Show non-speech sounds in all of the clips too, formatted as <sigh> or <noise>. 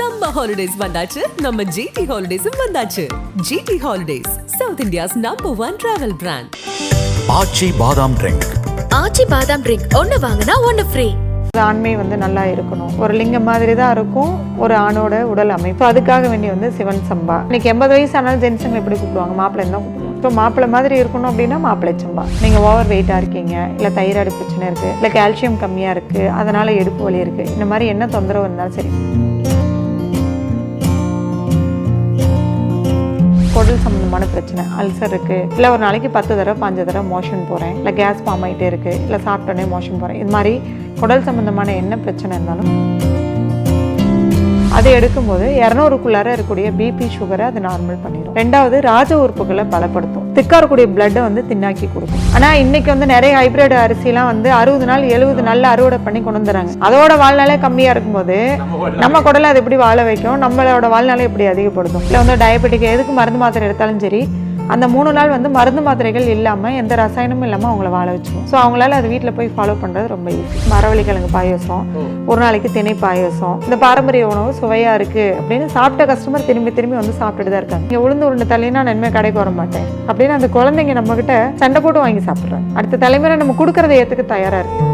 Summer holidays வந்தாச்சு. நம்ம GT ஹாலிடேஸும் வந்தாச்சு. GT holidays south India's number one travel brand Aachi பாதாம் ட்ரிங்க் ஆச்சி பாதாம் ட்ரிங்க் ஒன்னு வாங்கினா ஒன்னு ஃப்ரீ ஆண்மை வந்து நல்லா இருக்கணும். ஒரு லிங்கம் மாதிரி தான் இருக்கும். ஒரு ஆணோட உடல் அமைப்பு. அதுக்காக வேண்டி வந்து சிவன் சம்பா. இன்னைக்கு எண்பது வயசு ஆனாலும் ஜென்ஸுங்க எப்படி கூப்பிடுவாங்க? மாப்பிள்ளை தான் கூப்பிடுவாங்க. இப்போ மாப்பிள்ளை மாதிரி இருக்கணும் அப்படின்னா மாப்பிள்ளை சம்பா. நீங்கள் ஓவர் வெயிட்டாக இருக்கீங்க இல்லை தைராய்டு பிரச்சனை இருக்குது இல்லை கால்சியம் கம்மியாக இருக்குது அதனால் எடுப்பு வலி இருக்குது இந்த மாதிரி என்ன தொந்தரவு இருந்தாலும் சரி. குடல் சம்மந்தமான பிரச்சனை அல்சர் இருக்குது இல்லை ஒரு நாளைக்கு பத்து தடவை பாஞ்சு தடவை மோஷன் போகிறேன் இல்லை கேஸ் ஃபார்ம் ஆகிட்டே இருக்குது இல்லை சாப்பிட்டோன்னே மோஷன் போகிறேன் இது மாதிரி குடல் சம்மந்தமான என்ன பிரச்சனை இருந்தாலும் அதை எடுக்கும்போது இரநூறுக்குள்ளார இருக்கக்கூடிய பிபி சுகரை அது நார்மல் பண்ணிடும் ரெண்டாவது ராஜ உறுப்புகளை பலப்படுத்தும். திக்கா இருக்கக்கூடிய பிளட்டை வந்து தின்னாக்கி கொடுக்கும். ஆனால் இன்னைக்கு வந்து நிறைய ஹைபிரிட் அரிசிலாம் வந்து அறுபது நாள் எழுபது நாளில் அறுவடை பண்ணி கொண்டு வந்துறாங்க. அதோட வாழ்நாளே கம்மியாக இருக்கும்போது நம்ம குடலை அது எப்படி வாழ வைக்கும்? நம்மளோட வாழ்நாளை எப்படி அதிகப்படுத்தும்? இல்லை வந்து டயபெட்டிக் எதுக்கு மருந்து மாத்திரை எடுத்தாலும் சரி அந்த மூணு நாள் வந்து மருந்து மாத்திரைகள் இல்லாமல் எந்த ரசாயனமும் இல்லாமல் அவங்கள வாழ வச்சிடும் ஸோ அவங்களால அது வீட்டில் போய் ஃபாலோ பண்ணுறது ரொம்ப ஈஸி மரவள்ளி கிழங்கு பாயாசம் ஒரு நாளைக்கு திணை பாயாசம் இந்த பாரம்பரிய உணவு சுவையாக இருக்குது அப்படின்னு சாப்பிட்ட கஸ்டமர் திரும்பி திரும்பி வந்து சாப்பிட்டுட்டு தான் இருக்காங்க. இங்கே உளுந்து உருண்டை தள்ளினா நான் இனிமேல் கடைக்கு வர மாட்டேன் அப்படின்னு அந்த குழந்தைங்க நம்மக்கிட்ட சண்டை போட்டு வாங்கி சாப்பிட்றாங்க. அடுத்த தலைமுறை நம்ம கொடுக்கறத ஏற்றுக்க தயாராக இருக்கு.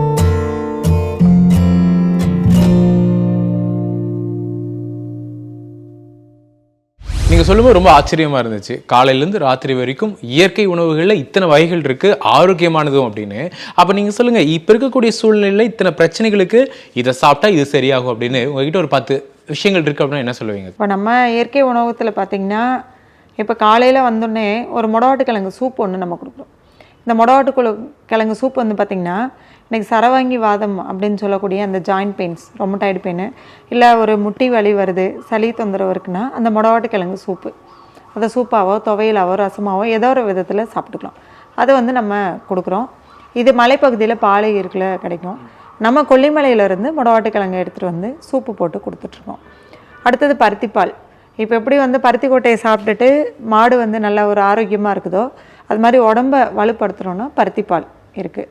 நீங்க சொல்லும்போது ரொம்ப ஆச்சரியமா இருந்துச்சு. காலையிலேருந்து ராத்திரி வரைக்கும் இயற்கை உணவுகளில் இத்தனை வகைகள் இருக்கு ஆரோக்கியமானதும் அப்படின்னு. அப்ப நீங்க சொல்லுங்க இப்ப இருக்கக்கூடிய சூழ்நிலையில இத்தனை பிரச்சனைகளுக்கு இதை சாப்பிட்டா இது சரியாகும் அப்படின்னு உங்ககிட்ட ஒரு பத்து விஷயங்கள் இருக்கு அப்படின்னா என்ன சொல்லுவீங்க? இப்போ நம்ம இயற்கை உணவகத்தில் பார்த்தீங்கன்னா இப்போ காலையில் வந்தோடனே ஒரு முடவாட்டு கிழங்கு சூப் ஒன்று நம்ம கொடுக்குறோம். இந்த முடவாட்டு கிழங்கு சூப் வந்து பார்த்திங்கன்னா இன்றைக்கி சரவாங்கி வாதம் அப்படின்னு சொல்லக்கூடிய அந்த ஜாயிண்ட் பெயின்ஸ் ரொமட்டாய்டு பெயின் இல்லை ஒரு முட்டி வலி வருது சளி தொந்தரவு இருக்குன்னா அந்த முடவாட்டு கிழங்கு சூப்பு அதை சூப்பாவோ துவையலாவோ ரசமாவோ ஏதோ ஒரு விதத்தில் சாப்பிட்டுக்கலாம். அதை வந்து நம்ம கொடுக்குறோம். இது மலைப்பகுதியில் பாலை இருக்குல்ல கிடைக்கும். நம்ம கொல்லிமலையிலேருந்து முடவாட்டு கிழங்கு எடுத்துகிட்டு வந்து சூப்பு போட்டு கொடுத்துட்ருக்கோம் அடுத்தது பருத்திப்பால். இப்போ எப்படி வந்து பருத்தி கொட்டையை சாப்பிட்டுட்டு மாடு வந்து நல்ல ஒரு ஆரோக்கியமாக இருக்குதோ அது மாதிரி உடம்ப வலுப்படுத்துகிறோன்னா பருத்திப்பால் இருக்குது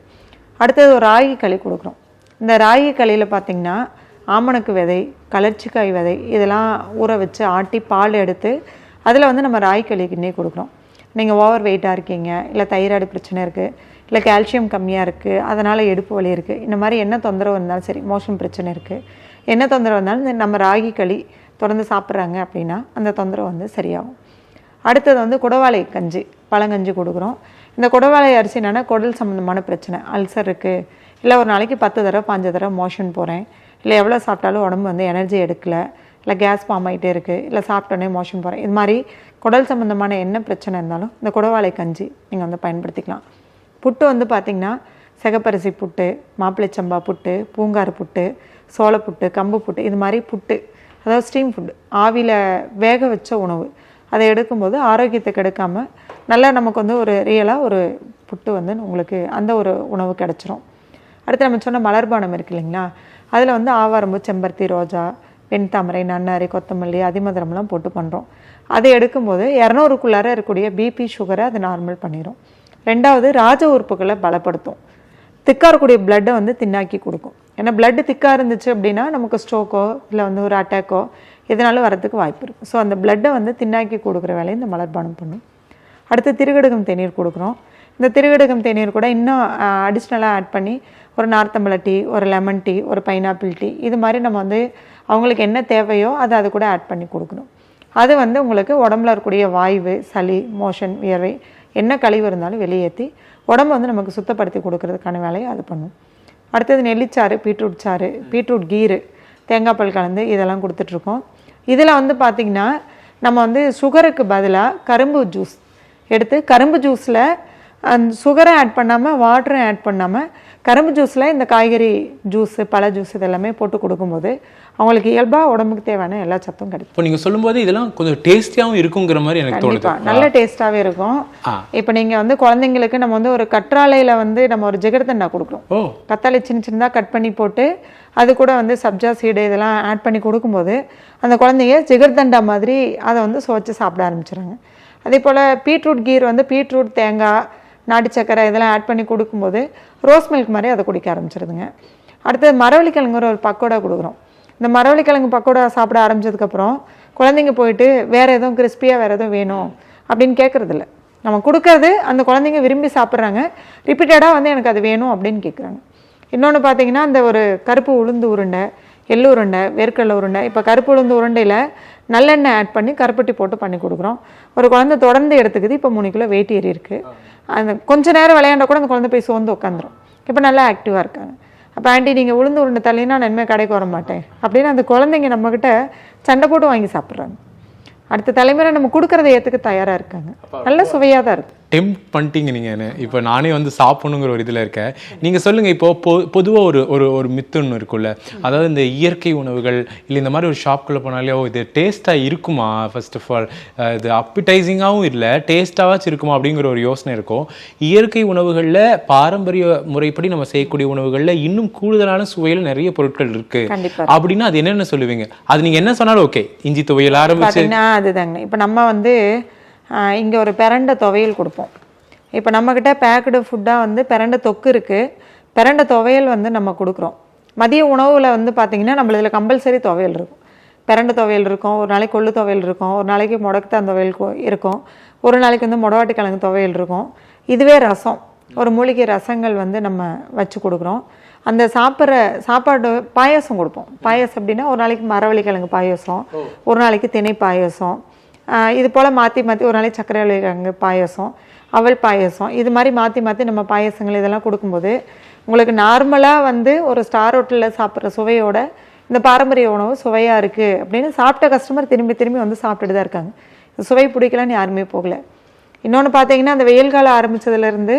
அடுத்தது ஒரு ராகி களி கொடுக்குறோம். இந்த ராகி களியில் பார்த்திங்கன்னா ஆமணக்கு விதை கலர்ச்சிக்காய் விதை இதெல்லாம் ஊற வச்சு ஆட்டி பால் எடுத்து அதில் வந்து நம்ம ராகி களி கிண்ணே கொடுக்குறோம். நீங்கள் ஓவர் வெயிட்டாக இருக்கீங்க இல்லை தைராய்டு பிரச்சனை இருக்குது இல்லை கால்சியம் கம்மியாக இருக்குது அதனால் எடுப்பு வலி இருக்குது இந்த மாதிரி என்ன தொந்தரவு இருந்தாலும் சரி மோஷன் பிரச்சனை இருக்குது என்ன தொந்தரவு இருந்தாலும் நம்ம ராகி களி தொடர்ந்து சாப்பிட்றாங்க அப்படின்னா அந்த தொந்தரவு வந்து சரியாகும். அடுத்தது வந்து குடவாளை கஞ்சி பழங்கஞ்சி கொடுக்குறோம். இந்த குடவாளை அரிசி என்னென்னா குடல் சம்மந்தமான பிரச்சனை. அல்சர் இருக்குது இல்லை ஒரு நாளைக்கு பத்து தடவை பாஞ்சு தடவை மோஷன் போகிறேன் இல்லை எவ்வளோ சாப்பிட்டாலும் உடம்பு வந்து எனர்ஜி எடுக்கல. இல்லை கேஸ் ஃபார்ம் ஆகிட்டே இருக்குது இல்லை சாப்பிட்டோன்னே மோஷன் போகிறேன் இது மாதிரி குடல் சம்மந்தமான என்ன பிரச்சனை இருந்தாலும் இந்த குடவாளை கஞ்சி நீங்கள் வந்து பயன்படுத்திக்கலாம். புட்டு வந்து பார்த்திங்கன்னா செகப்பரிசி புட்டு மாப்பிள்ளைச்சம்பா புட்டு பூங்கார் புட்டு சோளப்புட்டு கம்பு புட்டு இது மாதிரி புட்டு. அதாவது ஸ்டீம் ஃபுட்டு ஆவியில் வேக வச்ச உணவு. அதை எடுக்கும்போது ஆரோக்கியத்தை கெடுக்காமல் நல்லா நமக்கு வந்து ஒரு ரியலாக ஒரு புட்டு வந்து உங்களுக்கு அந்த ஒரு உணவு கிடச்சிரும். அடுத்து நம்ம சொன்ன மலர்பானம் இருக்கு இல்லைங்களா? அதில் வந்து ஆவாரம்பு செம்பருத்தி ரோஜா வெண்தாமரை நன்னாரி கொத்தமல்லி அதிமதுரம்லாம் போட்டு பண்ணுறோம் அதை எடுக்கும்போது இரநூறுக்குள்ளார இருக்கக்கூடிய பிபி சுகரை அது நார்மல் பண்ணிடும் ரெண்டாவது ராஜ உறுப்புகளை பலப்படுத்தும். திக்காக இருக்கக்கூடிய பிளட்டை வந்து தின்னாக்கி கொடுக்கும். ஏன்னா பிளட்டு திக்காக இருந்துச்சு அப்படின்னா நமக்கு ஸ்ட்ரோக்கோ இல்லை வந்து ஒரு அட்டாக்கோ எதனாலும் வரதுக்கு வாய்ப்பு இருக்குது ஸோ அந்த பிளட்டை வந்து தின்னாக்கி கொடுக்குற வேலையை இந்த மலர்பானம் பண்ணும். அடுத்து திருகடுகம் தேநீர் கொடுக்குறோம். இந்த திருகடுகம் தேநீர் கூட இன்னும் அடிஷ்னலாக ஆட் பண்ணி ஒரு நார்த்தம்பழ டீ ஒரு லெமன் டீ ஒரு பைனாப்பிள் டீ இது மாதிரி நம்ம வந்து அவங்களுக்கு என்ன தேவையோ அதை அது கூட ஆட் பண்ணி கொடுக்கணும். அது வந்து உங்களுக்கு உடம்புல இருக்கக்கூடிய வாய்வு சளி மோஷன் வியர்வை என்ன கழிவு இருந்தாலும் வெளியேற்றி உடம்பு வந்து நமக்கு சுத்தப்படுத்தி கொடுக்கறதுக்கான வேலையை அது பண்ணும். அடுத்தது நெல்லிச்சாறு பீட்ரூட் சாறு பீட்ரூட் கீரு தேங்காய் பால் கலந்து இதெல்லாம் கொடுத்துட்ருக்கோம் இதில் வந்து பார்த்திங்கன்னா நம்ம வந்து சுகருக்கு பதிலாக கரும்பு ஜூஸ் எடுத்து கரும்பு ஜூஸில் அந்த சுகரை ஆட் பண்ணாமல் வாட்டரும் ஆட் பண்ணாமல் கரும்பு ஜூஸில் இந்த காய்கறி ஜூஸு பழ ஜூஸ் இதெல்லாமே போட்டு கொடுக்கும்போது அவங்களுக்கு இயல்பாக உடம்புக்கு தேவையான எல்லா சத்தும் கிடைக்கும். இப்போ நீங்க சொல்லும்போது இதெல்லாம் கொஞ்சம் டேஸ்டியாவும் இருக்குங்கிற மாதிரி எனக்கு தோணுது. நல்ல டேஸ்டாவே இருக்கும். இப்போ நீங்க வந்து குழந்தைங்களுக்கு நம்ம வந்து ஒரு கற்றாழையில வந்து நம்ம ஒரு ஜிகர்தண்டா கொடுக்குறோம். கத்தாழை சின்ன சின்னதாக கட் பண்ணி போட்டு அது கூட வந்து சப்ஜா சீடு இதெல்லாம் ஆட் பண்ணி கொடுக்கும்போது அந்த குழந்தைங்க ஜிகர்தண்டா மாதிரி அதை வந்து சுவைச்சு சாப்பிட ஆரம்பிச்சிடுறாங்க அதே போல் பீட்ரூட் கீர் வந்து பீட்ரூட் தேங்காய் நாட்டு சக்கரை இதெல்லாம் ஆட் பண்ணி கொடுக்கும்போது ரோஸ் மில்க் மாதிரி அதை குடிக்க ஆரம்பிச்சிருதுங்க. அடுத்தது மரவள்ளிக்கிழங்குற ஒரு பக்கோடா கொடுக்குறோம். இந்த மரவள்ளிக்கிழங்கு பக்கோடா சாப்பிட ஆரம்பிச்சதுக்கப்புறம் குழந்தைங்க போயிட்டு வேறு எதுவும் கிறிஸ்பியாக வேறு எதுவும் வேணும் அப்படின்னு கேட்குறதில்ல நம்ம கொடுக்கறது அந்த குழந்தைங்க விரும்பி சாப்பிட்றாங்க. ரிப்பீட்டடாக வந்து எனக்கு அது வேணும் அப்படின்னு கேட்குறாங்க இன்னொன்று பார்த்தீங்கன்னா அந்த ஒரு கருப்பு உளுந்து உருண்டை எள்ளு உருண்டை வேர்க்கடலை உருண்டை இப்போ கருப்பு உளுந்து உருண்டையில் நல்லெண்ணெய் ஆட் பண்ணி கருப்பட்டி போட்டு பண்ணி கொடுக்குறோம். ஒரு குழந்தை தொடர்ந்து எடுத்துக்குது இப்போ மூணு கிலோ வெயிட் ஏறி இருக்கு. அந்த கொஞ்ச நேரம் விளையாண்டா கூட அந்த குழந்தை போய் சோர்ந்து உட்காந்துரும். இப்போ நல்லா ஆக்டிவாக இருக்காங்க. அப்போ ஆண்டி நீங்கள் உளுந்து உருண்டை தள்ளினா நான் இனிமேல் கடைக்கு வர மாட்டேன். அப்படின்னு அந்த குழந்தைங்க நம்மக்கிட்ட சண்டை போட்டு வாங்கி சாப்பிட்றாங்க. அடுத்த தலைமுறை நம்ம கொடுக்கறத ஏற்றுக்க தயாராக இருக்காங்க. நல்ல சுவையாக தான் இருக்கு. டெம்ப் பண்ணிட்டீங்க நீங்க என்ன? இப்போ நானே வந்து சாப்பிடணுங்கிற ஒரு இதுல இருக்கேன். நீங்க சொல்லுங்க இப்போ பொ பொதுவா ஒரு ஒரு ஒரு மித்து ஒன்று இருக்குல்ல அதாவது இந்த இயற்கை உணவுகள் இல்லை இந்த மாதிரி ஒரு ஷாப்குள்ள போனாலே ஓ இது டேஸ்டா இருக்குமா ஃபர்ஸ்ட் ஆஃப் ஆல் இது அப்பிடைசிங்காகவும் இல்லை டேஸ்டாவாச்சும் இருக்குமா அப்படிங்கிற ஒரு யோசனை இருக்கும். இயற்கை உணவுகள்ல பாரம்பரிய முறைப்படி நம்ம செய்யக்கூடிய உணவுகள்ல இன்னும் கூடுதலான சுவையில் நிறைய பொருட்கள் இருக்கு. கண்டிப்பா. அப்படின்னா அது என்னென்ன சொல்லுவீங்க? அது நீங்க என்ன சொன்னாலும் ஓகே இஞ்சி துவையல் ஆரம்பிச்சு அதுதாங்க. இப்போ நம்ம வந்து இங்கே ஒரு பிரண்டை துவையல் கொடுப்போம். இப்போ நம்மக்கிட்ட பேக்கடு ஃபுட்டாக வந்து பிரண்டை தொக்கு இருக்குது பிரண்டை துவையல் வந்து நம்ம கொடுக்குறோம். மதிய உணவில் வந்து பார்த்தீங்கன்னா நம்ம இதில் கம்பல்சரி துவையல் இருக்கும். பிரண்டை துவையல் இருக்கும். ஒரு நாளைக்கு கொள்ளு துவையல் இருக்கும். ஒரு நாளைக்கு முடக்கத்தான் துவையல் கொ- இருக்கும். ஒரு நாளைக்கு வந்து முடவாட்டு கிழங்கு துவையல் இருக்கும். இதுவே ரசம். ஒரு மூலிகை ரசங்கள் வந்து நம்ம வச்சு கொடுக்குறோம். அந்த சாப்பிட்ற சாப்பாடு பாயாசம் கொடுப்போம். பாயாசம் அப்படின்னா ஒரு நாளைக்கு மரவள்ளி கிழங்கு பாயாசம் ஒரு நாளைக்கு திணை பாயாசம். இது போல் மாற்றி மாற்றி ஒரு நாளைக்கு சர்க்கரை வள்ளி கிழங்கு பாயாசம் அவல் பாயாசம் இது மாதிரி மாற்றி மாற்றி நம்ம பாயாசங்கள் இதெல்லாம் கொடுக்கும்போது உங்களுக்கு நார்மலாக வந்து ஒரு ஸ்டார் ஹோட்டலில் சாப்பிட்ற சுவையோட இந்த பாரம்பரிய உணவு சுவையாக இருக்குது அப்படின்னு சாப்பிட்ட கஸ்டமர் திரும்பி திரும்பி வந்து சாப்பிட்டுட்டு தான் இருக்காங்க. சுவை பிடிக்கலன்னு யாருமே போகல. இன்னொன்று பார்த்தீங்கன்னா அந்த வெயில் காலம் ஆரம்பிச்சதுலேருந்து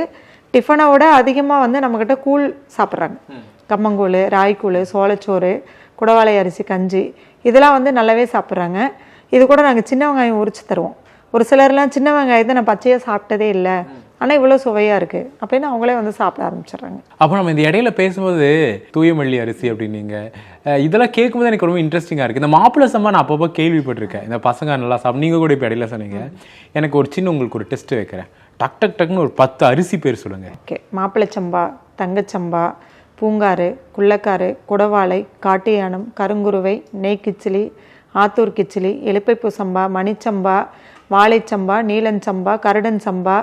டிஃபனை விட அதிகமாக வந்து நம்மக்கிட்ட கூழ் சாப்பிட்றாங்க. கம்மங்கூழ் ராய்க்கூழ் சோளச்சோறு குடவாளை அரிசி கஞ்சி இதெல்லாம் வந்து நல்லாவே சாப்பிட்றாங்க. இது கூட நாங்கள் சின்ன வெங்காயம் உரிச்சு தருவோம். ஒரு சிலர்லாம் சின்ன வெங்காயத்தை நான் பச்சையாக சாப்பிட்டதே இல்லை. ஆனால் இவ்வளோ சுவையாக இருக்குது அப்படின்னு அவங்களே வந்து சாப்பிட ஆரம்பிச்சிடுறாங்க. அப்போ நம்ம இந்த இடையில பேசும்போது தூயமல்லி அரிசி அப்படின்னீங்க. இதெல்லாம் கேட்கும்போது எனக்கு ரொம்ப இன்ட்ரெஸ்டிங்காக இருக்குது இந்த மாப்பிள்ளை சம்பா நான் அப்பப்போ கேள்விப்பட்டிருக்கேன். இந்த பசங்க நல்லா சாப்பிட நீங்கள் கூட இப்போ இடையில சொன்னீங்க. எனக்கு ஒரு சின்ன உங்களுக்கு ஒரு டெஸ்ட் வைக்கிறேன். டக் டக் டக்னு ஒரு பத்து அரிசி பேர் சொல்லுங்க. ஓகே. மாப்பிள்ளைச்சம்பா தங்கச்சம்பா பூங்காறு குள்ளக்காரு குடவாளை காட்டுயானம் கருங்குருவை நெய் கிச்சிலி ஆத்தூர் கிச்சிலி எலுப்பைப்பூ சம்பா மணிச்சம்பா வாழைச்சம்பா நீலஞ்சம்பா கருடன் சம்பா.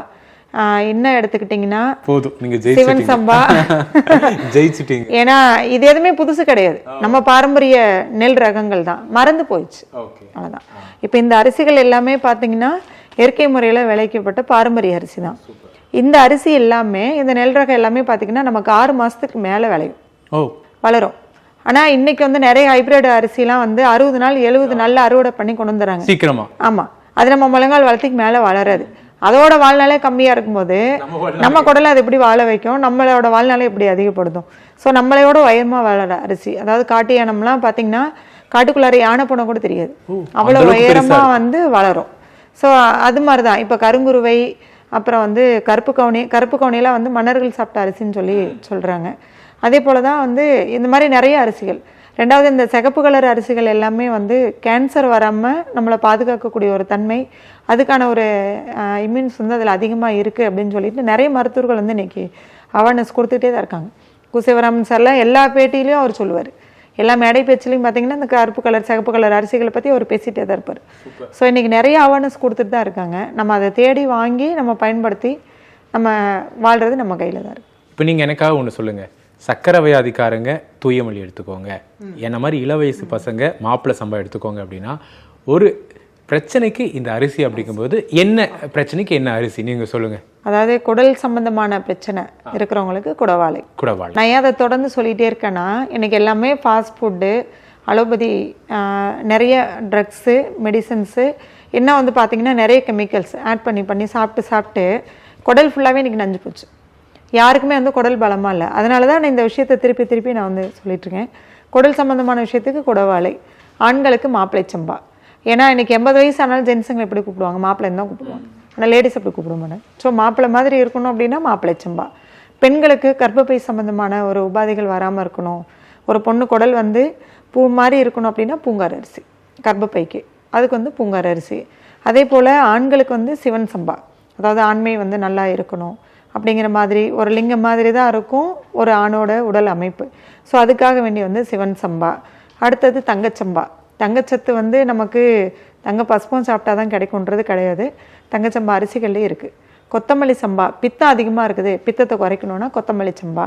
இன்னும் எடுத்துக்கிட்டிங்கன்னா போதும். நீங்க சிவன் சம்பா. <laughs> ஜெயிச்சிட்டீங்க. ஏன்னா இது எதுவுமே புதுசு கிடையாது. நம்ம பாரம்பரிய நெல் ரகங்கள் தான். மறந்து போயிடுச்சு. அவ்வளோதான் இப்போ இந்த அரிசிகள் எல்லாமே பார்த்தீங்கன்னா இயற்கை முறையில் விளைக்கப்பட்ட பாரம்பரிய அரிசி தான். இந்த அரிசி எல்லாமே இந்த நெல் ரகம் எல்லாமே பார்த்தீங்கன்னா நமக்கு ஆறு மாதத்துக்கு மேலே விளையும். வளரும். ஆனால் இன்னைக்கு வந்து நிறைய ஹைபிரிட் அரிசிலாம் வந்து அறுபது நாள் எழுபது நாளில் அறுவடை பண்ணி கொண்டு வந்துடுறாங்க. சீக்கிரமா. ஆமாம் அது நம்ம முழங்கால் வளர்த்திக்கு மேலே வளராது. அதோட வாழ்நாளே கம்மியாக இருக்கும்போது நம்ம குடலை அது எப்படி வாழ வைக்கும்? நம்மளோட வாழ்நாளை எப்படி அதிகப்படுத்தும்? ஸோ நம்மளையோட உயரமாக வளர அரிசி அதாவது காட்டு யானம்லாம் பார்த்தீங்கன்னா காட்டுக்குள்ளார யானை போன கூட தெரியாது. அவ்வளோ உயரமாக வந்து வளரும். ஸோ அது மாதிரி தான் இப்போ கருங்குருவை அப்புறம் வந்து கருப்பு கவுனி கருப்பு கவுனியெல்லாம் வந்து மன்னர்கள் சாப்பிட்ட அரிசின்னு சொல்லி சொல்கிறாங்க அதே போல் தான் வந்து இந்த மாதிரி நிறைய அரிசிகள். ரெண்டாவது இந்த சிகப்பு கலர் அரிசிகள் எல்லாமே வந்து கேன்சர் வராமல் நம்மளை பாதுகாக்கக்கூடிய ஒரு தன்மை அதுக்கான ஒரு இம்யூன்ஸ் வந்து அதில் அதிகமாக இருக்குது அப்படின்னு சொல்லிட்டு நிறைய மருத்துவர்கள் வந்து இன்னைக்கு அவேர்னஸ் கொடுத்துட்டே தான் இருக்காங்க. குசிவராமன் சார்லாம் எல்லா பேட்டியிலையும் அவர் சொல்லுவார். எல்லா மேடை பேச்சிலையும் பார்த்தீங்கன்னா இந்த கருப்பு கலர் சிகப்பு கலர் அரிசிகளை பற்றி அவர் பேசிகிட்டே தான் இருப்பார். ஸோ இன்றைக்கி நிறைய அவேர்னஸ் கொடுத்துட்டு தான் இருக்காங்க. நம்ம அதை தேடி வாங்கி நம்ம பயன்படுத்தி நம்ம வாழ்கிறது நம்ம கையில் தான் இருக்குது இப்போ நீங்க எனக்காக ஒன்று சொல்லுங்க. சக்கரை வியாதிக்காரங்க தூயமல்லி எடுத்துக்கோங்க. என்ன மாதிரி இள வயசு பசங்க மாப்பிள்ளை சம்பா எடுத்துக்கோங்க அப்படின்னா ஒரு பிரச்சனைக்கு இந்த அரிசி அப்படிங்கும்போது என்ன பிரச்சனைக்கு என்ன அரிசி? நீங்க சொல்லுங்க. அதாவது குடல் சம்பந்தமான பிரச்சனை இருக்கிறவங்களுக்கு குடவாளை. குடவாள். நான் ஏன் அதை தொடர்ந்து சொல்லிகிட்டே இருக்கேன்னா இன்னைக்கு எல்லாமே ஃபாஸ்ட் ஃபுட்டு அலோபதி நிறைய ட்ரக்ஸு மெடிசன்ஸு இன்னும் வந்து பார்த்திங்கன்னா நிறைய கெமிக்கல்ஸ் ஆட் பண்ணி பண்ணி சாப்பிட்டு சாப்பிட்டு குடல் ஃபுல்லாகவே இன்றைக்கி நஞ்சு போச்சு. யாருக்குமே வந்து குடல் பலமாக இல்லை. அதனால தான் நான் இந்த விஷயத்தை திருப்பி திருப்பி நான் வந்து சொல்லிட்டுருக்கேன். குடல் சம்மந்தமான விஷயத்துக்கு குடவாளை ஆண்களுக்கு மாப்பிள்ளை சம்பா. ஏன்னா இன்னைக்கு எண்பது வயசு ஆனாலும் ஜென்ஸுங்களை எப்படி கூப்பிடுவாங்க? மாப்பிள்ளைன்னு தான் கூப்பிடுவாங்க. ஆனால் லேடிஸ் அப்படி கூப்பிட மாட்டேன் ஸோ மாப்பிள்ளை மாதிரி இருக்கணும் அப்படின்னா மாப்பிள்ளை சம்பா. பெண்களுக்கு கர்ப்பப்பை சம்மந்தமான ஒரு உபாதைகள் வராமல் இருக்கணும். ஒரு பொண்ணு குடல் வந்து பூ மாதிரி இருக்கணும் அப்படின்னா பூங்கார் அரிசி கர்ப்பப்பைக்கு. அதுக்கு வந்து பூங்கார் அரிசி. அதே போல் ஆண்களுக்கு வந்து சிவன் சம்பா. அதாவது ஆண்மை வந்து நல்லா இருக்கணும். அப்படிங்கிற மாதிரி ஒரு லிங்கம் மாதிரி தான் இருக்கும் ஒரு ஆணோட உடல் அமைப்பு. ஸோ அதுக்காக வேண்டி வந்து சிவன் சம்பா. அடுத்தது தங்கச்சம்பா. தங்கச்சத்து வந்து நமக்கு தங்க பசுப்பம் சாப்பிட்டா தான் கிடைக்குன்றது கிடையாது. தங்கச்சம்பா அரிசிகள்லேயே இருக்குது கொத்தமல்லி சம்பா பித்தம் அதிகமாக இருக்குது. பித்தத்தை குறைக்கணுன்னா கொத்தமல்லி சம்பா.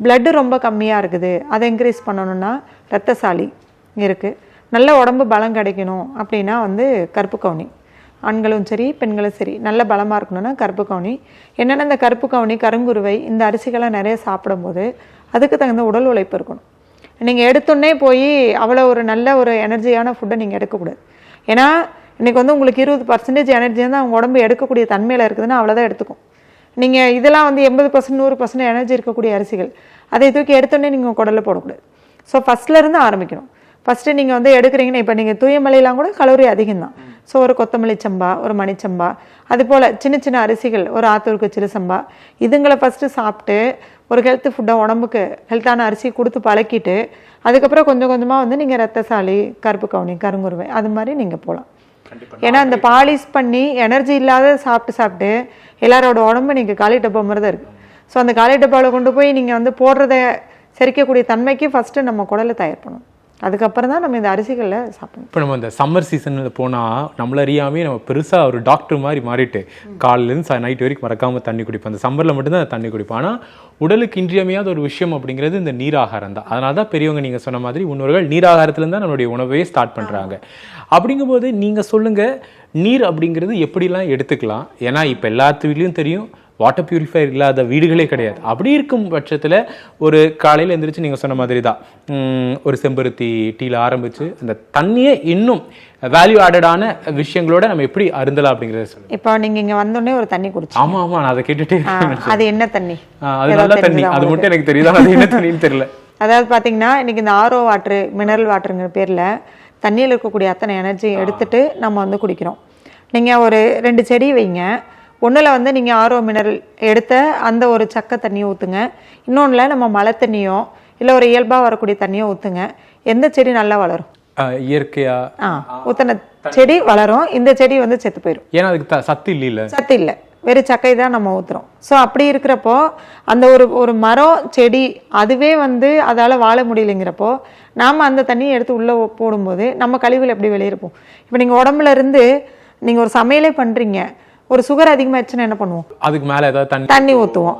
பிளட்டு ரொம்ப கம்மியாக இருக்குது. அதை இன்க்ரீஸ் பண்ணணும்னா ரத்தசாலி இருக்குது நல்ல உடம்பு பலம் கிடைக்கணும் அப்படின்னா வந்து கருப்பு கவுனி. ஆண்களும் சரி பெண்களும் சரி நல்ல பலமாக இருக்கணும்னா கருப்பு கவுனி. என்னென்ன இந்த கருப்பு கவுனி கருங்குருவை இந்த அரிசிகள்லாம் நிறைய சாப்பிடும்போது அதுக்கு தகுந்த உடல் உழைப்பு இருக்கணும். நீங்கள் எடுத்தோடனே போய் அவ்வளோ ஒரு நல்ல ஒரு எனர்ஜியான ஃபுட்டை நீங்கள் எடுக்கக்கூடாது. ஏன்னா இன்றைக்கி வந்து உங்களுக்கு இருபது பர்சன்டேஜ் எனர்ஜி வந்து அவங்க உடம்பு எடுக்கக்கூடிய தன்மையில் இருக்குதுன்னா அவ்வளோதான் எடுத்துக்கும். நீங்கள் இதெல்லாம் வந்து எண்பது பர்சன்ட் நூறு பர்சன்ட் எனர்ஜி இருக்கக்கூடிய அரிசிகள் அதை தூக்கி எடுத்தோடனே நீங்கள் குடலில் போடக்கூடாது. ஸோ ஃபஸ்ட்லேருந்து ஆரம்பிக்கணும். ஃபஸ்ட்டு நீங்கள் வந்து எடுக்கிறீங்கன்னா இப்போ நீங்கள் தூயமலையெல்லாம் கூட கலோரி அதிகம் தான். ஸோ ஒரு கொத்தமல்லி சம்பா ஒரு மணிச்சம்பா அது போல் சின்ன சின்ன அரிசிகள் ஒரு ஆத்தூருக்கு சிறு சம்பா இதுங்களை ஃபஸ்ட்டு சாப்பிட்டு ஒரு ஹெல்த் ஃபுட்டை உடம்புக்கு ஹெல்த்தான அரிசி கொடுத்து பழக்கிட்டு அதுக்கப்புறம் கொஞ்சம் கொஞ்சமாக வந்து நீங்கள் ரத்தசாலி கருப்பு கவுனி கருங்குருவை அது மாதிரி நீங்கள் போகலாம் ஏன்னா இந்த பாலிஷ் பண்ணி எனர்ஜி இல்லாத சாப்பிட்டு சாப்பிட்டு எல்லாரோட உடம்பு நீங்கள் காலி டப்பா மாதிரி தான் இருக்குது ஸோ அந்த காலி டப்பாவில் கொண்டு போய் நீங்கள் வந்து போடுறத செரிக்கக்கூடிய தன்மைக்கு ஃபஸ்ட்டு நம்ம குடலை தயார் பண்ணணும். அதுக்கப்புறம் தான் நம்ம இந்த அரிசிகளில் சாப்பிடணும். இப்போ நம்ம இந்த சம்மர் சீசனில் போனால் நம்மள அறியாமே நம்ம பெருசாக ஒரு டாக்டர் மாதிரி மாறிட்டு காலிலேருந்து நைட் வரைக்கும் மறக்காமல் தண்ணி குடிப்போம். அந்த சம்மரில் மட்டும்தான் தண்ணி குடிப்போம். ஆனால் உடலுக்கு இன்றியமையாத ஒரு விஷயம் அப்படிங்கிறது இந்த நீராகாரம் தான். அதனால தான் பெரியவங்க நீங்கள் சொன்ன மாதிரி முன்னோர்கள் நீராகாரத்துலேருந்து தான் நம்மளுடைய உணவையே ஸ்டார்ட் பண்ணுறாங்க அப்படிங்கும்போது நீங்கள் சொல்லுங்கள் நீர் அப்படிங்கிறது எப்படிலாம் எடுத்துக்கலாம்? ஏன்னா இப்போ எல்லாத்து தெரியும் வாட்டர் பியூரிஃபையர் இல்லாத வீடுகளே கிடையாது. அப்படி இருக்கும் பட்சத்தில் ஒரு காலையில் எந்திரிச்சு நீங்கள் சொன்ன மாதிரி தான் ஒரு செம்பருத்தி டீல ஆரம்பித்து அந்த தண்ணியை இன்னும் வேல்யூ ஆடடான விஷயங்களோட நம்ம எப்படி அருந்தலாம் அப்படிங்கிறத சொல்லுங்க. இப்போ நீங்கள் இங்கே வந்தோடனே ஒரு தண்ணி குடிச்சு ஆமா ஆமா நான் அதை கேட்டுட்டே. அது என்ன தண்ணி? அது நல்ல தண்ணி. அது? மட்டும் எனக்கு தெரியுது. அது என்ன தண்ணின்னு தெரியல. அதாவது பார்த்தீங்கன்னா இன்னைக்கு இந்த ஆரோ வாட்ரு மினரல் வாட்டருங்கிற பேரில் தண்ணியில் இருக்கக்கூடிய அத்தனை எனர்ஜி எடுத்துட்டு நம்ம வந்து குடிக்கிறோம். நீங்கள் ஒரு ரெண்டு செடி வைங்க. ஒன்றில் வந்து நீங்கள் ஆரோ மினரல் எடுத்த அந்த ஒரு சக்கை தண்ணியை ஊற்றுங்க இன்னொன்றில் நம்ம மழை தண்ணியோ இல்லை ஒரு இயல்பாக வரக்கூடிய தண்ணியோ ஊற்றுங்க எந்த செடி நல்லா வளரும்? ஆ, இயற்கையா? ஆ ஊற்றின செடி வளரும். இந்த செடி வந்து செத்து போயிடும் ஏன்னா அதுக்கு சத்து இல்லைல்ல? சத்து இல்லை. வெறும் சக்கை தான் நம்ம ஊத்துறோம். ஸோ அப்படி இருக்கிறப்போ அந்த ஒரு ஒரு மரம் செடி அதுவே வந்து அதால் வாழ முடியலைங்கிறப்போ நாம் அந்த தண்ணியை எடுத்து உள்ளே போடும்போது நம்ம கழிவுகள் எப்படி வெளியிருப்போம் இப்போ நீங்கள் உடம்புல இருந்து நீங்கள் ஒரு சமையலே பண்ணுறீங்க ஒரு சுகர் அதிகமாகிடுச்சுன்னா என்ன பண்ணுவோம்? அதுக்கு மேல ஏதாவது தண்ணி தண்ணி ஊற்றுவோம்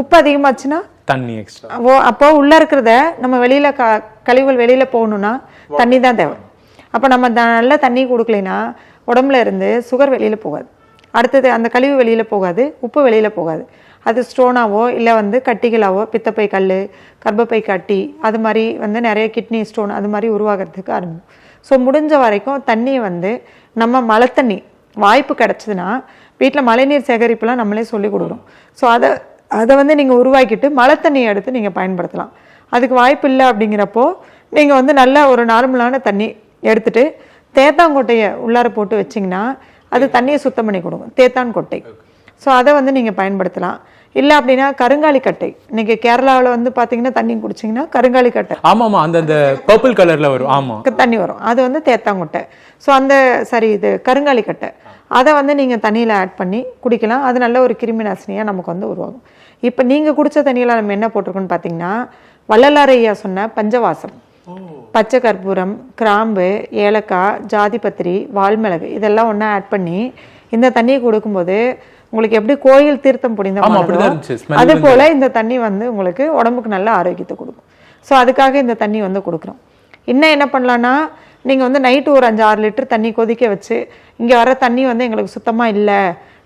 உப்பு அதிகமாச்சுன்னா? தண்ணி எக்ஸ்ட்ரா ஓ அப்போ உள்ள இருக்கிறத நம்ம வெளியில க கழிவுகள் வெளியில போகணும்னா தண்ணி தான் தேவை. அப்போ நம்ம நல்ல தண்ணி கொடுக்கலைன்னா உடம்புல இருந்து சுகர் வெளியில போகாது. அடுத்தது அந்த கழிவு வெளியில போகாது உப்பு வெளியில போகாது. அது ஸ்டோனாவோ இல்லை வந்து கட்டிகளாவோ பித்தப்பை கல் கர்ப்பப்பை கட்டி அது மாதிரி வந்து நிறைய கிட்னி ஸ்டோன் அது மாதிரி உருவாகிறதுக்கு ஆரம்பிக்கும் ஸோ முடிஞ்ச வரைக்கும் தண்ணியை வந்து நம்ம மழை தண்ணி வாய்ப்பு கிடச்சிதுன்னா வீட்டில் மழைநீர் சேகரிப்புலாம் நம்மளே சொல்லி கொடுக்குறோம் ஸோ அதை அதை வந்து நீங்கள் உருவாக்கிட்டு மழை தண்ணியை எடுத்து நீங்கள் பயன்படுத்தலாம். அதுக்கு வாய்ப்பு இல்லை அப்படிங்கிறப்போ நீங்கள் வந்து நல்ல ஒரு நார்மலான தண்ணி எடுத்துட்டு தேத்தாங்கொட்டையை உள்ளார போட்டு வச்சிங்கன்னா அது தண்ணியை சுத்தம் பண்ணி கொடுக்கும். தேத்தான் கொட்டை. ஸோ அதை வந்து நீங்கள் பயன்படுத்தலாம். இல்லை அப்படின்னா கருங்காலி கட்டை. இன்னைக்கு கேரளாவில் வந்து பார்த்தீங்கன்னா தண்ணி குடிச்சிங்கன்னா கருங்காலி கட்டை. ஆமா ஆமா அந்த அந்த பர்பிள் கலர்ல வரும். ஆமா. க- தண்ணி வரும். அது வந்து தேத்தாங்கொட்டை ஸோ அந்த சரி இது கருங்காலி கட்டை. அதை வந்து நீங்கள் தண்ணியில் ஆட் பண்ணி குடிக்கலாம். அது நல்ல ஒரு கிருமி நாசினியாக நமக்கு வந்து உருவாகும். இப்போ நீங்கள் குடிச்ச தண்ணியில் நம்ம என்ன போட்டிருக்கோம்னு பார்த்தீங்கன்னா வள்ளலார் ஐயா சொன்ன பஞ்சவாசம். பச்சை கற்பூரம் கிராம்பு ஏலக்காய் ஜாதிபத்திரி வால்மிளகு இதெல்லாம் ஒன்றா ஆட் பண்ணி இந்த தண்ணியை கொடுக்கும்போது உங்களுக்கு எப்படி கோயில் தீர்த்தம் smell அது போல இந்த தண்ணி வந்து உங்களுக்கு உடம்புக்கு நல்ல ஆரோக்கியத்தை கொடுக்கும். ஸோ அதுக்காக இந்த தண்ணி வந்து கொடுக்குறோம். இன்னும் என்ன பண்ணலான்னா நீங்கள் வந்து நைட்டு ஒரு அஞ்சு ஆறு லிட்டர் தண்ணி கொதிக்க வச்சு இங்கே வர தண்ணி வந்து எங்களுக்கு சுத்தமாக இல்லை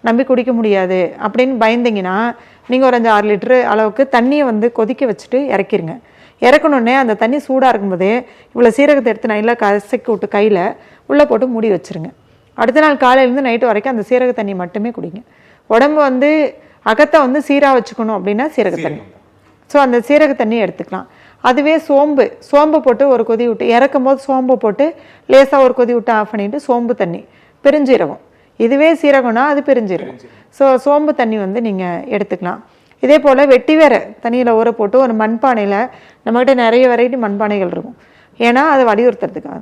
நம்பி குடிக்க முடியாது அப்படின்னு பயந்தீங்கன்னா நீங்கள் ஒரு அஞ்சு ஆறு லிட்டரு அளவுக்கு தண்ணியை வந்து கொதிக்க வச்சுட்டு இறக்கிருங்க. இறக்கணுன்னே அந்த தண்ணி சூடாக இருக்கும்போதே இவ்வளோ சீரகத்தை எடுத்து நல்லா கசக்கி விட்டு கையில் உள்ளே போட்டு மூடி வச்சிருங்க. அடுத்த நாள் காலையிலேருந்து நைட்டு வரைக்கும் அந்த சீரக தண்ணி மட்டுமே குடிங்க. உடம்பு வந்து அகத்தை வந்து சீராக வச்சுக்கணும் அப்படின்னா சீரக தண்ணி. ஸோ அந்த சீரக தண்ணி எடுத்துக்கலாம். அதுவே சோம்பு சோம்பு போட்டு ஒரு கொதி விட்டு இறக்கும் போது சோம்பு போட்டு லேசாக ஒரு கொதி விட்டு ஆஃப் பண்ணிட்டு சோம்பு தண்ணி பெருஞ்சீரகம் இதுவே சீரகம்னா அது பெருஞ்சீரகம் ஸோ சோம்பு தண்ணி வந்து நீங்கள் எடுத்துக்கலாம். இதே போல் வெட்டி வேற தண்ணியில் ஊற போட்டு ஒரு மண்பானையில் நம்மகிட்ட நிறைய வெரைட்டி மண்பானைகள் இருக்கும். ஏன்னா அதை வலியுறுத்துறதுக்காக.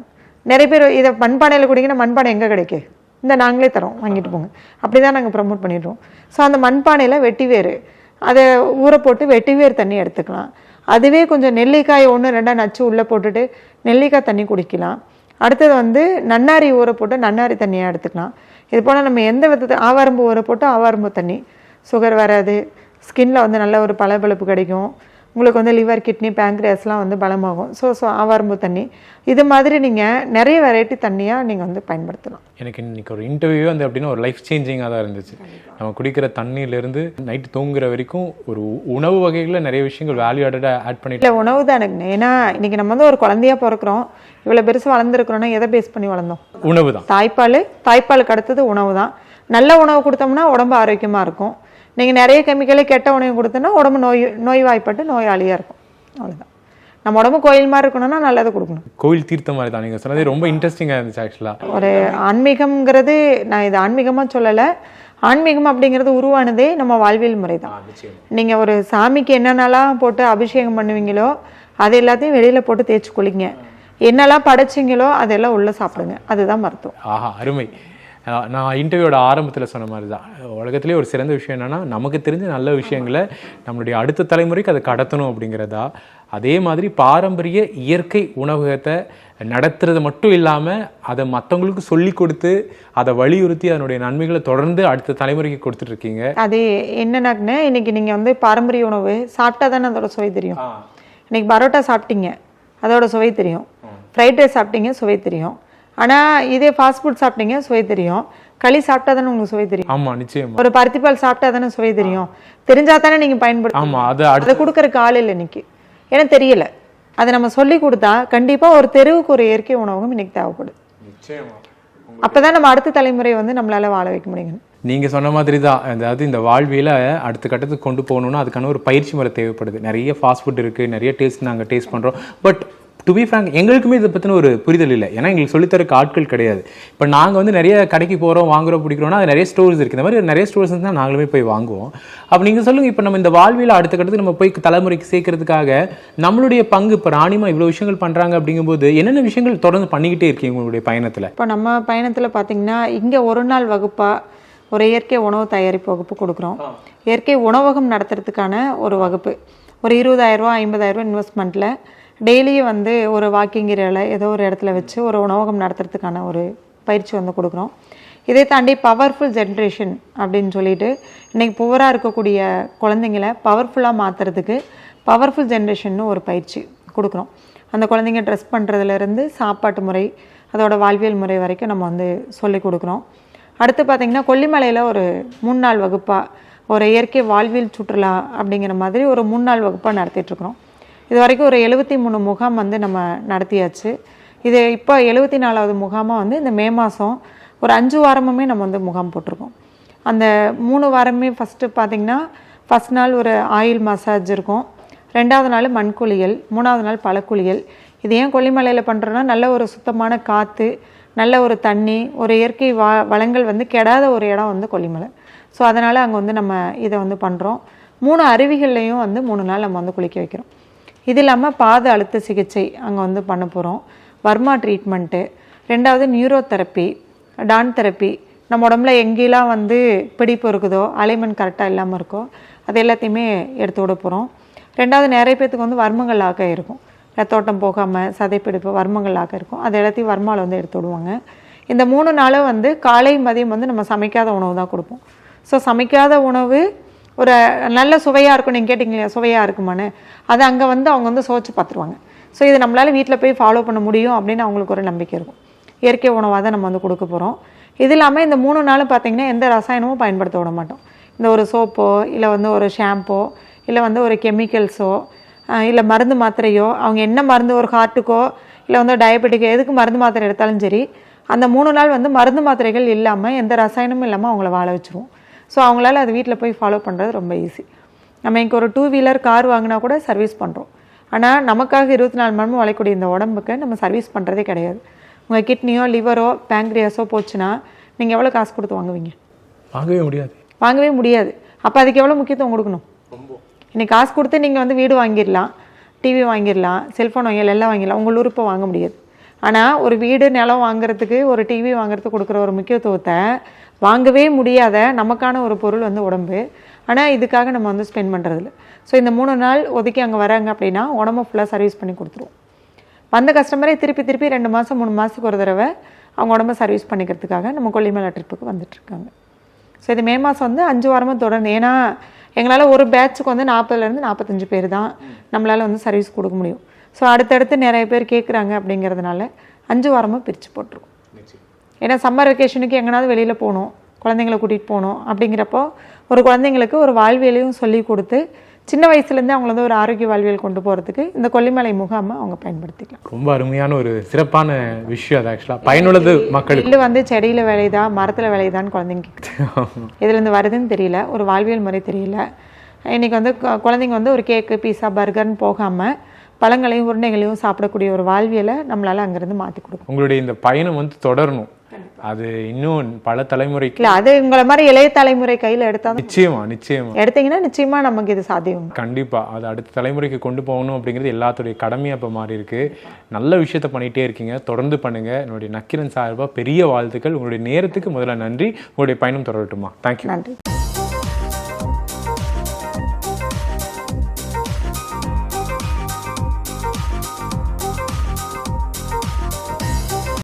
நிறைய பேர் இதை மண்பானையில் குடிங்கன்னா மண்பானை எங்கே கிடைக்கு? இந்த நாங்களே தரோம் வாங்கிட்டு போங்க. அப்படி தான் நாங்கள் ப்ரமோட் பண்ணிடுறோம். ஸோ அந்த மண்பானையில் வெட்டி வேறு அதை ஊற போட்டு வெட்டி வேர் தண்ணி எடுத்துக்கலாம். அதுவே கொஞ்சம் நெல்லிக்காய் ஒன்று ரெண்டாக நச்சு உள்ளே போட்டுட்டு நெல்லிக்காய் தண்ணி குடிக்கலாம். அடுத்தது வந்து நன்னாரி ஊற போட்டு நன்னாரி தண்ணியாக எடுத்துக்கலாம். இது போல் நம்ம எந்த விதத்தை ஆவாரம்பு ஊற போட்டு ஆவாரம்பு தண்ணி. சுகர் வராது. ஸ்கின்ல வந்து நல்ல ஒரு பளபளப்பு கிடைக்கும். உங்களுக்கு வந்து லிவர் கிட்னி பேங்க்ரியாஸ்லாம் வந்து பலமாகும். ஸோ ஸோ ஆவாரம்பு தண்ணி. இது மாதிரி நீங்கள் நிறைய வெரைட்டி தண்ணியாக நீங்கள் வந்து பயன்படுத்தலாம். எனக்கு இன்னைக்கு ஒரு இன்டர்வியூ வந்து அப்படின்னா ஒரு லைஃப் சேஞ்சிங்காக தான் இருந்துச்சு. நம்ம குடிக்கிற தண்ணியிலேருந்து நைட்டு தூங்குற வரைக்கும் ஒரு உணவு வகைகளில் நிறைய விஷயங்கள் வேல்யூ ஆடடாக ஆட் பண்ணிட்டு இல்லை உணவு தானுங்க ஏன்னா இன்னைக்கு நம்ம வந்து ஒரு குழந்தையா பிறக்கிறோம். இவ்வளோ பெருசு வளர்ந்துருக்குறோன்னா எதை பேஸ் பண்ணி வளர்ந்தோம்? உணவு தான். தாய்ப்பால் தாய்ப்பாலுக்கு அடுத்தது உணவு தான். நல்ல உணவு கொடுத்தோம்னா உடம்பு ஆரோக்கியமாக இருக்கும். நீங்கள் நிறைய கெமிக்கலு கெட்ட உணவு கொடுத்தோன்னா உடம்பு நோய் நோய்வாய்ப்பட்டு நோயாளியாக இருக்கும். அவ்வளவுதான். நம்ம உடம்பு கோயில் மாதிரி இருக்கணும்னா நல்லதை கொடுக்கணும். கோவில் தீர்த்த மாதிரி தான் நீங்கள் சொன்னது. ரொம்ப இன்ட்ரெஸ்டிங்காக இருந்துச்சு ஆக்சுவலாக ஒரு ஆன்மீகம்ங்கிறது நான் இது ஆன்மீகமாக சொல்லலை. ஆன்மீகம் அப்படிங்கிறது உருவானதே நம்ம வாழ்வியல் முறை தான். நீங்கள் ஒரு சாமிக்கு என்னென்னலாம் போட்டு அபிஷேகம் பண்ணுவீங்களோ அது எல்லாத்தையும் வெளியில் போட்டு தேய்ச்சி குளிங்க. என்னெல்லாம் படைச்சிங்களோ அதெல்லாம் உள்ளே சாப்பிடுங்க. அதுதான் மருத்துவம். ஆஹா அருமை. நான் இன்டர்வியூட ஆரம்பத்தில் சொன்ன மாதிரி தான் உலகத்திலே ஒரு சிறந்த விஷயம் என்னன்னா நமக்கு தெரிஞ்ச நல்ல விஷயங்களை நம்மளுடைய அடுத்த தலைமுறைக்கு அதை கடத்தணும் அப்படிங்கிறதா. அதே மாதிரி பாரம்பரிய இயற்கை உணவகத்தை நடத்துறது மட்டும் இல்லாமல் அதை மற்றவங்களுக்கு சொல்லி கொடுத்து அதை வலியுறுத்தி அதனுடைய நன்மைகளை தொடர்ந்து அடுத்த தலைமுறைக்கு கொடுத்துட்டு இருக்கீங்க. அது என்னன்னாக்குன்னு இன்னைக்கு நீங்கள் வந்து பாரம்பரிய உணவு சாப்பிட்டா தானே அதோட சுவை தெரியும். இன்னைக்கு பரோட்டா சாப்பிட்டீங்க அதோட சுவை தெரியும். ஃப்ரைட் ரைஸ் சாப்பிட்டீங்க சுவை தெரியும். ஆனால் இதே ஃபாஸ்ட் ஃபுட் சாப்பிட்டீங்க சுவை தெரியும். களி சாப்பிட்டா தானே உங்களுக்கு சுவை தெரியும்? ஆமா நிச்சயமா. ஒரு பருத்திப்பால் சாப்பிட்டா தானே சுவை தெரியும்? தெரிஞ்சா தானே நீங்கள் பயன்படுத்த ஆமா அது அடுத்த அதை கொடுக்கறக்கு ஆள் இல்லை இன்னைக்கு. ஏன்னா தெரியல. அதை நம்ம சொல்லி கொடுத்தா கண்டிப்பாக ஒரு தெருவுக்கு ஒரு இயற்கை உணவகம் இன்னைக்கு தேவைப்படுது. அப்பதான் நம்ம அடுத்த தலைமுறை வந்து நம்மளால வாழ வைக்க முடியும். நீங்க சொன்ன மாதிரி தான் அதாவது இந்த வாழ்வியல அடுத்த கட்டத்துக்கு கொண்டு போகணும்னா அதுக்கான ஒரு பயிற்சி முறை தேவைப்படுது. நிறைய ஃபாஸ்ட் ஃபுட் இருக்கு நிறைய டேஸ்ட் நாங்க டேஸ்ட் பண்றோம். பட் டு பி ஃப்ராங்க் எங்களுக்குமே இதை பற்றின ஒரு புரிதல் இல்லை. ஏன்னா எங்களுக்கு சொல்லித்தரக்கு ஆட்கள் கிடையாது. இப்போ நாங்கள் வந்து நிறைய கடைக்கு போகிறோம் வாங்குறோம் பிடிக்கிறோம்னா அது நிறைய ஸ்டோர்ஸ் இருக்குது இந்த மாதிரி நிறைய ஸ்டோர்ஸ் தான் நாங்களுமே போய் வாங்குவோம். அப்போ நீங்கள் சொல்லுங்கள் இப்போ நம்ம இந்த வாழ்வியல் அடுத்த கட்டத்துக்கு நம்ம போய் தலைமுறைக்கு சேர்க்கறதுக்காக நம்மளுடைய பங்கு இப்போ ராணிமா இவ்வளோ விஷயங்கள் பண்ணுறாங்க அப்படிங்கும்போது என்னென்ன விஷயங்கள் தொடர்ந்து பண்ணிக்கிட்டே இருக்கீங்க உங்களுடைய பயணத்தில்? இப்போ நம்ம பயணத்தில் பார்த்தீங்கன்னா இங்கே ஒரு நாள் வகுப்பா ஒரு இயற்கை உணவு தயாரிப்பு வகுப்பு கொடுக்குறோம். இயற்கை உணவகம் நடத்துறதுக்கான ஒரு வகுப்பு. ஒரு இருபதாயிரரூவா ஐம்பதாயிரரூவா இன்வெஸ்ட்மெண்ட்டில் டெய்லியும் வந்து ஒரு வாக்கிங் ஏரியாவில் ஏதோ ஒரு இடத்துல வச்சு ஒரு உணவகம் நடத்துறதுக்கான ஒரு பயிற்சி வந்து கொடுக்குறோம். இதை தாண்டி பவர்ஃபுல் ஜென்ரேஷன் அப்படின்னு சொல்லிட்டு இன்றைக்கி புவராக இருக்கக்கூடிய குழந்தைங்கள பவர்ஃபுல்லாக மாற்றுறதுக்கு பவர்ஃபுல் ஜென்ரேஷன்னு ஒரு பயிற்சி கொடுக்குறோம். அந்த குழந்தைங்க ட்ரெஸ் பண்ணுறதுலேருந்து சாப்பாட்டு முறை அதோட வாழ்வியல் முறை வரைக்கும் நம்ம வந்து சொல்லி கொடுக்குறோம். அடுத்து பார்த்திங்கன்னா கொல்லிமலையில் ஒரு மூணு நாள் வகுப்பாக ஒரு இயற்கை வாழ்வியல் சுற்றுலா அப்படிங்கிற மாதிரி ஒரு மூணு நாள் வகுப்பாக நடத்திட்டுருக்குறோம் இது வரைக்கும் ஒரு எழுபத்தி மூணு முகாம் வந்து நம்ம நடத்தியாச்சு. இது இப்போ எழுபத்தி நாலாவது முகாமாக வந்து இந்த மே மாதம் ஒரு அஞ்சு வாரமுமே நம்ம வந்து முகாம் போட்டிருக்கோம். அந்த மூணு வாரமே ஃபஸ்ட்டு பார்த்திங்கன்னா ஃபஸ்ட் நாள் ஒரு ஆயில் மசாஜ் இருக்கும். ரெண்டாவது நாள் மண்குளியல் மூணாவது நாள் பழக்குளியல். இது ஏன் கொல்லிமலையில் பண்ணுறோன்னா நல்ல ஒரு சுத்தமான காற்று நல்ல ஒரு தண்ணி ஒரு இயற்கை வா வளங்கள் வந்து கெடாத ஒரு இடம் வந்து கொல்லிமலை. ஸோ அதனால் அங்கே வந்து நம்ம இதை வந்து பண்ணுறோம் மூணு அருவிகள்லையும் வந்து மூணு நாள் நம்ம வந்து குளிக்க வைக்கிறோம். இது இல்லாமல் பாத அழுத்த சிகிச்சை அங்கே வந்து பண்ண போகிறோம் வர்மா ட்ரீட்மெண்ட்டு ரெண்டாவது நியூரோ தெரப்பி டான் தெரப்பி நம்ம உடம்புல எங்கெல்லாம் வந்து பிடிப்பு இருக்குதோ அலைமெண்ட் கரெக்டாக இல்லாமல் இருக்கோ அது எல்லாத்தையுமே எடுத்து விட போகிறோம் ரெண்டாவது நிறைய பேர்த்துக்கு வந்து வர்மங்களாக இருக்கும். ரத்தோட்டம் போகாமல் சதைப்பிடிப்பு வர்மங்களாக இருக்கும். அது எல்லாத்தையும் வர்மாவில் வந்து எடுத்து விடுவாங்க. இந்த மூணு நாளும் வந்து காலை மதியம் வந்து நம்ம சமைக்காத உணவு தான் கொடுப்போம். ஸோ சமைக்காத உணவு ஒரு நல்ல சுவையாக இருக்கும் நீங்கள் கேட்டிங்களா சுவையாக இருக்குமான்னு. அது அங்கே வந்து அவங்க வந்து சுவைச்சு பார்த்துருவாங்க ஸோ இது நம்மளால் வீட்டில் போய் ஃபாலோ பண்ண முடியும் அப்படின்னு அவங்களுக்கு ஒரு நம்பிக்கை இருக்கும். இயற்கை உணவாக தான் நம்ம வந்து கொடுக்க போகிறோம் இது இல்லாமல் இந்த மூணு நாளும் பார்த்தீங்கன்னா எந்த ரசாயனமும் பயன்படுத்த விட மாட்டோம். இந்த ஒரு சோப்போ இல்லை வந்து ஒரு ஷாம்போ இல்லை வந்து ஒரு கெமிக்கல்ஸோ இல்லை மருந்து மாத்திரையோ அவங்க என்ன மருந்து ஒரு ஹார்ட்டுக்கோ இல்லை வந்து டயபெட்டிக்கோ எதுக்கு மருந்து மாத்திரை எடுத்தாலும் சரி அந்த மூணு நாள் வந்து மருந்து மாத்திரைகள் இல்லாமல் எந்த ரசாயனமும் இல்லாமல் அவங்கள வாழ வச்சுருவோம். ஸோ அவங்களால அது வீட்டில் போய் ஃபாலோ பண்ணுறது ரொம்ப ஈஸி நம்ம இங்கே ஒரு டூ வீலர் கார் வாங்கினா கூட சர்வீஸ் பண்ணுறோம் ஆனால் நமக்காக இருபத்தி நாலு மணி உழைக்கூடிய இந்த உடம்புக்கு நம்ம சர்வீஸ் பண்ணுறதே கிடையாது. உங்கள் கிட்னியோ லிவரோ பேங்க்ரியாஸோ போச்சுன்னா நீங்கள் எவ்வளோ காசு கொடுத்து வாங்குவீங்க? வாங்கவே முடியாது. வாங்கவே முடியாது. அப்போ அதுக்கு எவ்வளோ முக்கியத்துவம் கொடுக்கணும்? இன்னைக்கு காசு கொடுத்து நீங்கள் வந்து வீடு வாங்கிடலாம் டிவி வாங்கிடலாம் செல்ஃபோன் வாங்கிடலாம் எல்லாம் வாங்கிடலாம். உங்கள் உறுப்பை வாங்க முடியாது. ஆனால் ஒரு வீடு நிலம் வாங்குறதுக்கு ஒரு டிவி வாங்குறதுக்கு கொடுக்குற ஒரு முக்கியத்துவத்தை வாங்கவே முடியாத நமக்கான ஒரு பொருள் வந்து உடம்பு. ஆனால் இதுக்காக நம்ம வந்து ஸ்பெண்ட் பண்ணுறதில்ல ஸோ இந்த மூணு நாள் ஒதுக்கி அங்கே வராங்க அப்படின்னா உடம்பு ஃபுல்லாக சர்வீஸ் பண்ணி கொடுத்துருவோம். வந்த கஸ்டமரே திருப்பி திருப்பி ரெண்டு மாதம் மூணு மாதத்துக்கு ஒரு தடவை அவங்க உடம்ப சர்வீஸ் பண்ணிக்கிறதுக்காக நம்ம கொல்லிமலை ட்ரிப்புக்கு வந்துட்டுருக்காங்க. ஸோ இது மே மாதம் வந்து அஞ்சு வாரமாக தொடர்ந்து. ஏன்னா எங்களால் ஒரு பேட்சுக்கு வந்து நாற்பதுலேருந்து நாற்பத்தஞ்சு பேர் தான் நம்மளால் வந்து சர்வீஸ் கொடுக்க முடியும். ஸோ அடுத்தடுத்து நிறைய பேர் கேட்குறாங்க அப்படிங்கிறதுனால அஞ்சு வாரமாக பிரித்து போட்டுருவோம் ஏன்னா சம்மர் வெக்கேஷனுக்கு எங்கேனாவது வெளியில் போகணும். குழந்தைங்கள கூட்டிகிட்டு போகணும். அப்படிங்கிறப்போ ஒரு குழந்தைங்களுக்கு ஒரு வாழ்வியலையும் சொல்லி கொடுத்து சின்ன வயசுலேருந்து அவங்கள வந்து ஒரு ஆரோக்கிய வாழ்வியல் கொண்டு போகிறதுக்கு இந்த கொல்லிமலை முகாமை அவங்க பயன்படுத்திக்கலாம். ரொம்ப அருமையான ஒரு சிறப்பான விஷயம் அது ஆக்சுவலாக பயனுள்ளது மக்களுக்கு. நெல் வந்து செடியில் விளையுதா மரத்தில் விளையுதான்னு குழந்தைங்க. இதுலேருந்து <laughs> வருதுன்னு தெரியல. ஒரு வாழ்வியல் முறை தெரியல. இன்னைக்கு வந்து குழந்தைங்க வந்து ஒரு கேக்கு பீஸா பர்கர்னு போகாமல் பழங்களையும் உருண்டைகளையும் சாப்பிடக்கூடிய ஒரு வாழ்வியலை நம்மளால் அங்கேருந்து மாற்றி கொடுக்கும் உங்களுடைய இந்த பயணம் வந்து தொடரணும். அது இன்னும் பல தலைமுறைக்கு இல்லை அது உங்களை மாதிரி இளைய தலைமுறை கையில் எடுத்தால் நிச்சயமா நிச்சயமா. எடுத்தீங்கன்னா நிச்சயமாக நமக்கு இது சாத்தியம். கண்டிப்பா. அது அடுத்த தலைமுறைக்கு கொண்டு போகணும் அப்படிங்கிறது எல்லாத்துடைய கடமையா இப்ப மாறி இருக்கு. நல்ல விஷயத்த பண்ணிட்டே இருக்கீங்க. தொடர்ந்து பண்ணுங்க. என்னுடைய நக்கிரன் சார்பா பெரிய வாழ்த்துக்கள். உங்களுடைய நேரத்துக்கு முதல்ல நன்றி. உங்களுடைய பயணம் தொடரட்டுமா? தேங்க்யூ நன்றி.